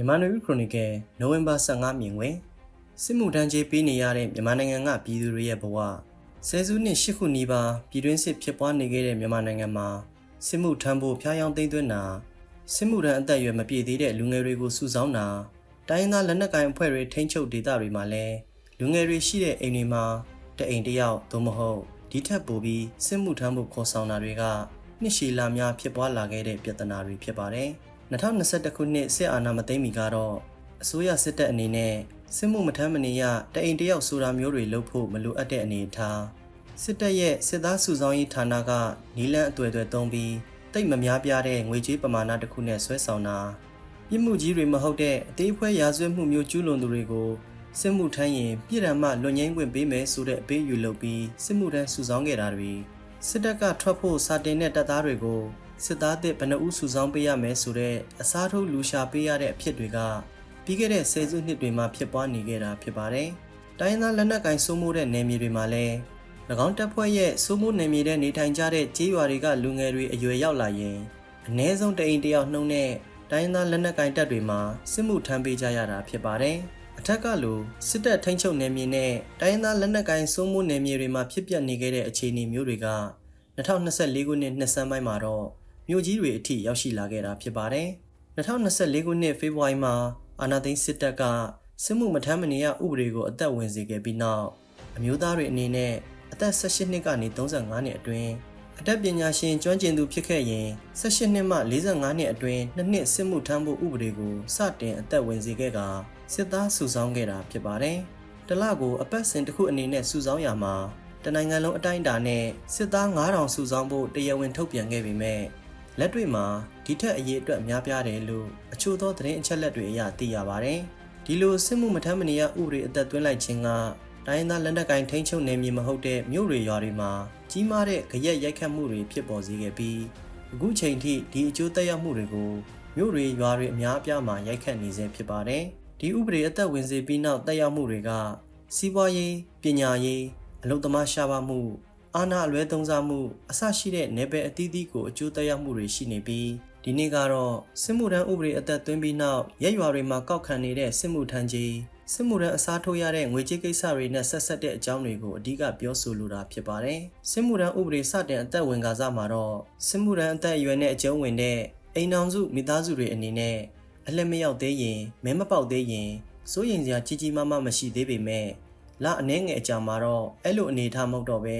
မြန်မာနွေဦးခရိုနီကယ်နိုဝင်ဘာ15မြင်ဝင်စစ်မှုထမ်းကြေးပေးနေရတဲ့မြန်မာနိုင်ငံကပြည်သူတွေရဲ့ဘဝဆယ်စုနှစ်၈ခုနီးပါးပြည်တွင်းစစ်ဖြစ်ပွားနေခဲ့တဲ့မြန်မာနိုင်ငံမှာစစ်မှုထမ်းဖို့ဖျားယောင်းသိမ်းသွင်းတာစစ်မှုထမ်းအသက်အရွယ်မပြည့်သေးတဲ့လူငယ်တွေကိုစုဆောင်းတာတိုင်းရင်းသားလက်နက်ကိုင်အဖွဲ့တွေထိန်းချုပ်ဒေသတွေမှာလည်းလူငယ်တွေရှိတဲ့အိမ်တွေမှာတအိမ်တစ်ယောက်သို့မဟုတ်ဒီထက်ပိုပြီးစစ်မှုထမ်းဖို့ခေါ်ဆောင်တာတွေကနှစ်ရှည်လများဖြစ်ပွားလာခဲ့တဲ့ပြဿနာတွေဖြစ်ပါတယ်။ 2021ခုနှစ်စစ်အာဏာမသိမ်းမီကတော့အစိုးရစစ်တပ်အနေနဲ့စစ်မှုမထမ်းမနေရတအိမ်တယောက်ဆိုတာမျိုးတွေလုပ်ဖို့မလိုအပ်တဲ့အနေအထားစစ်တပ်ရဲ့စစ်သားစုဆောင်းရေးဌာနကနီလန်းအသွယ်သွယ်သုံးပြီးတိတ်မများပြားတဲ့ငွေကြေးပမာဏတစ်ခုနဲ့ဆွဲဆောင်တာပြစ်မှုကြီးတွေမဟုတ်တဲ့အသေးအဖွဲရာဇဝတ်မှုမျိုးကျူးလွန်သူတွေကိုစစ်မှုထမ်းရင်ပြည်ရန်မှလွန်ငင်းခွင့်ပေးမယ်ဆိုတဲ့အပေးအယူလုပ်ပြီးစစ်မှုထမ်းစုဆောင်းခဲ့တာတွေစစ်တပ်ကထွက်ဖို့စာတင်တဲ့တပ်သားတွေကို စစ်သားတစ်ဘယ်နှဦးစုဆောင်းပေးရမယ်ဆိုတဲ့အစားထိုးလူရှာပေးရတဲ့အဖြစ်တွေကပြီးခဲ့တဲ့ဆယ်စုနှစ်တွေမှာဖြစ်ပွားနေခဲ့တာဖြစ်ပါတယ်။တိုင်းရင်းသားလက်နက်ကင်စိုးမိုးတဲ့နယ်မြေတွေမှာလည်း၎င်းတပ်ဖွဲ့ရဲ့စိုးမိုးနယ်မြေတဲ့နေထိုင်ကြတဲ့ကြေးရွာတွေကလူငယ်တွေအရွယ်ရောက်လာရင်အ ਨੇ ဆုံးတအိမ်တယောက်နှုံနဲ့တိုင်းရင်းသားလက်နက်ကင်တပ်တွေမှာစစ်မှုထမ်းပေးကြရတာဖြစ်ပါတယ်။အထက်ကလိုစစ်တပ်ထိန်းချုပ်နယ်မြေနဲ့တိုင်းရင်းသားလက်နက်ကင်စိုးမိုးနယ်မြေတွေမှာဖြစ်ပျက်နေခဲ့တဲ့အခြေအနေမျိုးတွေက2024ခုနှစ်နှစ်ဆန်းပိုင်းမှာတော့ မြို့ကြီးတွေအထိရောက်ရှိလာခဲ့တာဖြစ်ပါတယ်။2024ခုနှစ်ဖေဖော်ဝါရီမှာအာဏာသိမ်းစစ်တပ်ကစစ်မှုမထမ်းမနေရဥပဒေကိုအသက်ဝင်စေခဲ့ပြီးနောက်အမျိုးသားတွေအနေနဲ့အသက်18နှစ်ကနေ35နှစ်အတွင်းအတတ်ပညာရှင်ကျွမ်းကျင်သူဖြစ်ခဲ့ရင်18နှစ်မှ45နှစ်အတွင်းနှစ်နှစ်စစ်မှုထမ်းဖို့ဥပဒေကိုစတင်အသက်ဝင်စေခဲ့ကစစ်သားစုဆောင်းခဲ့တာဖြစ်ပါတယ်။တလကိုအပတ်စဉ်တစ်ခုအနေနဲ့စုဆောင်းရမှာတနိုင်ငံလုံးအတိုင်းအတာနဲ့စစ်သား9000စုဆောင်းဖို့တရားဝင်ထုတ်ပြန်ခဲ့ပေမဲ့ လက်တွေ့မှာဒီထက်အရေးအတွက်များပြားတယ်လို့အချို့သောသတင်းအချက်အလက်တွေအရသိရပါတယ်။ဒီလိုစစ်မှုမထမ်းမနေရဥပဒေအသက်သွင်းလိုက်ခြင်းကတိုင်းသားလက်နက်ကိုင်ထိန်းချုပ်နယ်မြေမဟုတ်တဲ့မြို့တွေရွာတွေမှာကြီးမားတဲ့ကြရက်ရိုက်ခတ်မှုတွေဖြစ်ပေါ်စေခဲ့ပြီးအခုချိန်ထိဒီအကျိုးသက်ရောက်မှုတွေကိုမြို့တွေရွာတွေအများအပြားမှာရိုက်ခတ်နေစေဖြစ်ပါတယ်။ဒီဥပဒေအသက်ဝင်စေပြီးနောက်သက်ရောက်မှုတွေကစီးပွားရေးပညာရေးအလုပ်သမားရှားပါမှု အာဏာအလွဲသုံးစားမှုအဆရှိတဲ့နယ်ပယ်အသီးသီးကိုအကျိုးသက်ရောက်မှုတွေရှိနေပြီးဒီနေ့ကတော့စစ်မှုထမ်းဥပဒေအသက်သွင်းပြီးနောက်ရက်ရွာတွေမှာကောက်ခံနေတဲ့စစ်မှုထမ်းကြီးစစ်မှုထမ်းအစားထိုးရတဲ့ငွေကြေးကိစ္စတွေနဲ့ဆက်ဆက်တဲ့အကြောင်းတွေကိုအဓိကပြောဆိုလိုတာဖြစ်ပါတယ်။စစ်မှုထမ်းဥပဒေစတင်အသက်ဝင်ကားမှာတော့စစ်မှုထမ်းအသက်အရွယ်နဲ့အကျုံးဝင်တဲ့အိမ်အောင်စုမိသားစုတွေအနေနဲ့အလက်မရောက်သေးရင်မဲမပေါက်သေးရင်စိုးရင်စရာကြီးကြီးမားမားမရှိသေးပေမဲ့လအနှဲငယ်အကြာမှာတော့အဲ့လိုအနေထားမဟုတ်တော့ပဲ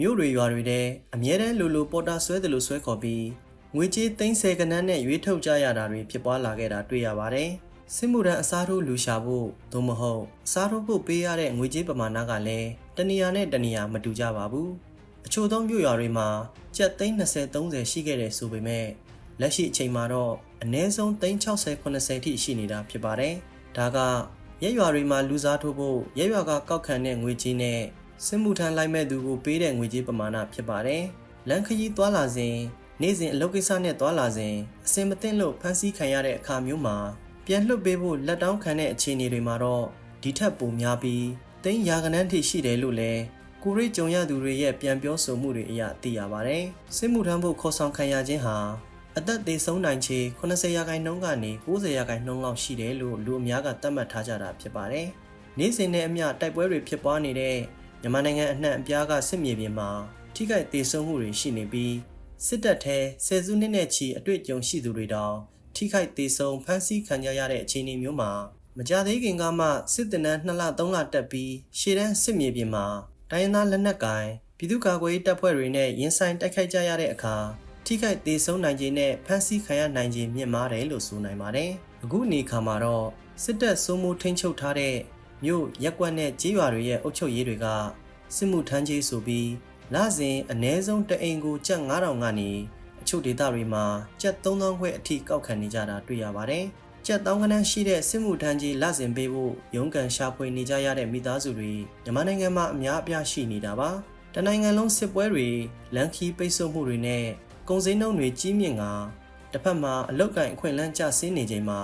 မြို့တွေရွာတွေထဲအမြဲတမ်းလိုလိုပေါ်တာဆွဲတယ်လို့ဆွဲခေါ်ပြီးငွေကြေးသိန်းဆယ်ကနန်းနဲ့ရွေးထုတ်ကြရတာတွေဖြစ်ပွားလာခဲ့တာတွေ့ရပါတယ်။စစ်မှုထမ်းအစားထိုးလူရှာဖို့သို့မဟုတ်အစားထိုးဖို့ပေးရတဲ့ငွေကြေးပမာဏကလည်းတနေရာနဲ့တနေရာမတူကြပါဘူး။အချို့သောမြို့ရွာတွေမှာကျပ်သိန်း20 30ရှိခဲ့တယ်ဆိုပေမဲ့လက်ရှိအချိန်မှာတော့အနည်းဆုံးသိန်း60 80ထိရှိနေတာဖြစ်ပါတယ်။ဒါကရက်ရွာတွေမှာလူစားထိုးဖို့ရက်ရွာကကောက်ခံတဲ့ငွေကြေးနဲ့ စစ်မှုထမ်းလိုက်မဲ့သူကိုပေးတဲ့ငွေကြေးပမာဏဖြစ်ပါတယ်။လန်ခရီးသွားလာစဉ်နေ့စဉ်အလုပ်ကိစ္စနဲ့သွားလာစဉ်အစင်မသိလို့ဖမ်းဆီးခံရတဲ့အခါမျိုးမှာပြန်လွှတ်ပေးဖို့လက်တောင်းခံတဲ့အခြေအနေတွေမှာတော့ဒီထက်ပိုများပြီးတိန်းရာကနန်းထိရှိတယ်လို့လည်းကိုရိကြုံရသူတွေရဲ့ပြန်ပြောဆိုမှုတွေအရသိရပါတယ်။စစ်မှုထမ်းဖို့ခေါ်ဆောင်ခံရခြင်းဟာအသက်သေးဆုံးနိုင်ခြေ80ရာခိုင်နှုန်းကနေ90ရာခိုင်နှုန်းလောက်ရှိတယ်လို့လူအများကသတ်မှတ်ထားကြတာဖြစ်ပါတယ်။နေ့စဉ်နဲ့အမျှတိုက်ပွဲတွေဖြစ်ပွားနေတဲ့ မြန်မာနိုင်ငံအနှံ့အပြားကစစ်မြေပြင်မှာထိခိုက်သေးဆုံးမှုတွေရှိနေပြီးစစ်တပ်ထဲဆယ်စုနှစ်နဲ့ချီအတွေ့အကြုံရှိသူတွေတောင်ထိခိုက်သေးဆုံးဖမ်းဆီးခံကြရတဲ့အခြေအနေမျိုးမှာမကြသေးခင်ကမှစစ်တပ်နဲ့2လ3လတက်ပြီးရှေ့တန်းစစ်မြေပြင်မှာတိုင်းရင်းသားလက်နက်ကိုင်ပြည်သူ့ကာကွယ်ရေးတပ်ဖွဲ့တွေနဲ့ရင်ဆိုင်တိုက်ခိုက်ကြရတဲ့အခါထိခိုက်သေးဆုံးနိုင်ခြင်းနဲ့ဖမ်းဆီးခံရနိုင်ခြင်းမြင့်မားတယ်လို့ဆိုနိုင်ပါတယ်။အခုအနေခါမှာတော့စစ်တပ်စိုးမိုးထိန်းချုပ်ထားတဲ့ မြို့ရက်ကွက်နဲ့ကြေးရွာတွေရဲ့အုပ်ချုပ်ရေးတွေကစစ်မှုထမ်းကြီးဆိုပြီးလစဉ်အ ਨੇ ဆုံးတအိမ်ကိုကျပ်9000ကနေအချို့ဒေသတွေမှာကျပ်3000ခွဲအထိကောက်ခံနေကြတာတွေ့ရပါတယ်။ကျပ်1000ခန်းရှိတဲ့စစ်မှုထမ်းကြီးလစဉ်ပေးဖို့ရုန်းကန်ရှာဖွေနေကြရတဲ့မိသားစုတွေမြန်မာနိုင်ငံမှာအများအပြားရှိနေတာပါ။တနိုင်ငံလုံးစစ်ပွဲတွေလန်ခီပိတ်ဆို့မှုတွေနဲ့ကုန်စည်နှုန်းတွေကြီးမြင့်ကတစ်ဖက်မှာအလုတ်ကင်အခွင့်အလမ်းကျဆင်းနေချိန်မှာ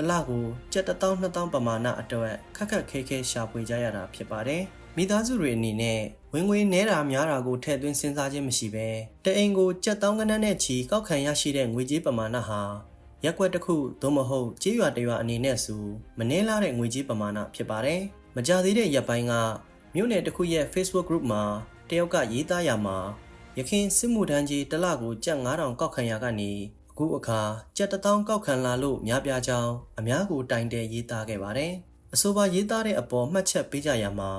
တစ်လကိုကျပ်1000 2000ပမာဏအတွက်ခက်ခက်ခဲခဲရှာဖွေကြရတာဖြစ်ပါတယ်။မိသားစုတွေအနေနဲ့ဝင်ငွေနဲတာများတာကိုထည့်သွင်းစဉ်းစားခြင်းမရှိဘဲတအိမ်ကိုကြက်တောင်းကနန်းနဲ့ချီကောက်ခံရရှိတဲ့ငွေကြေးပမာဏဟာရက်ကွက်တစ်ခုသို့မဟုတ်ကြေးရွာတစ်ရွာအနေနဲ့ဆိုမနှဲလာတဲ့ငွေကြေးပမာဏဖြစ်ပါတယ်။မကြသေးတဲ့ရက်ပိုင်းကမြို့နယ်တစ်ခုရဲ့ Facebook group မှာတယောက်ကရေးသားရမှာရခင်စစ်မှုထမ်းကြီးတစ်လကိုကျပ်9000ကောက်ခံရကနေအ ခုအခါကျပ်1000ကောက်ခံလာလို့များပြားကြောင်းအများကိုတိုင်တဲ့ရေးသားခဲ့ပါတယ်။အဆိုပါရေးသားတဲ့အပေါ်မှတ်ချက်ပေးကြရမှာ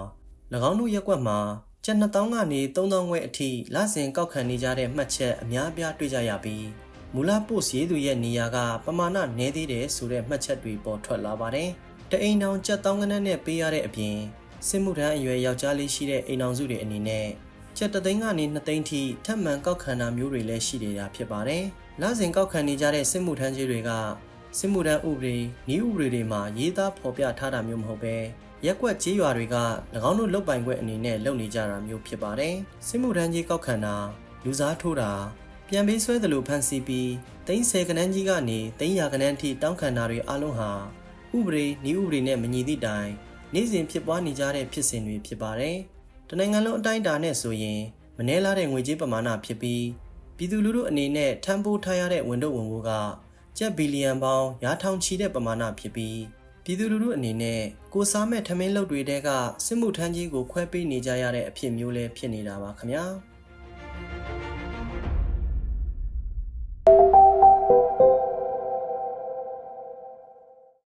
၎င်းတို့ရက်ကွက်မှာကျပ်2000ကနေ3000ဝဲအထိလစဉ်ကောက်ခံနေကြတဲ့မှတ်ချက်အများအပြားတွေ့ကြရပြီးမူလပို့စ်ရေးသူရဲ့နေရာကပမာဏနည်းသေးတယ်ဆိုတဲ့မှတ်ချက်တွေပေါ်ထွက်လာပါတယ်။တအိမ်တောင်ကျပ်1000ခန်းနဲ့ပေးရတဲ့အပြင်စစ်မှုထမ်းအရွယ်ယောက်ျားလေးရှိတဲ့အိမ်အောင်စုတွေအနေနဲ့ ကျပ်တသိန်းကနေ2သိန်းထိထပ်မံကောက်ခံတာမျိုးတွေလည်းရှိနေတာဖြစ်ပါတယ်။လစဉ်ကောက်ခံနေကြတဲ့စစ်မှုထမ်းကြီးတွေကစစ်မှုထမ်းဥပဒေ၊နည်းဥပဒေတွေမှာရေးသားဖော်ပြထားတာမျိုးမဟုတ်ပဲရက်ကွက်ကြေးရွာတွေက၎င်းတို့လုတ်ပိုင်ခွင့်အနေနဲ့လုပ်နေကြတာမျိုးဖြစ်ပါတယ်။စစ်မှုထမ်းကြီးကောက်ခံတာလူစားထိုးတာပြန်ပေးဆွဲတယ်လို့ဖန်စီပြီးသိန်း10ကနန်းကြီးကနေသိန်းရာကနန်းထိတောင်းခံတာတွေအလုံးဟာဥပဒေနည်းဥပဒေနဲ့မညီသည့်တိုင်နေ့စဉ်ဖြစ်ပွားနေကြတဲ့ဖြစ်စဉ်တွေဖြစ်ပါတယ်။ တနိုင်ငံလုံးအတိုင်းအတာနဲ့ဆိုရင်မနှဲလာတဲ့ငွေကြေးပမာဏဖြစ်ပြီးပြည်သူလူထုအနေနဲ့ထမ်းပိုးထားရတဲ့ဝန်ထုတ်ဝန်ကိုကကျပ်ဘီလီယံပေါင်းရာထောင်ချီတဲ့ပမာဏဖြစ်ပြီးပြည်သူလူထုအနေနဲ့ကိုစားမဲ့ထမင်းလုပ်တွေတဲကစစ်မှုထမ်းကြီးကိုခွဲပေးနေကြရတဲ့အဖြစ်မျိုးလေးဖြစ်နေတာပါခင်ဗျာ။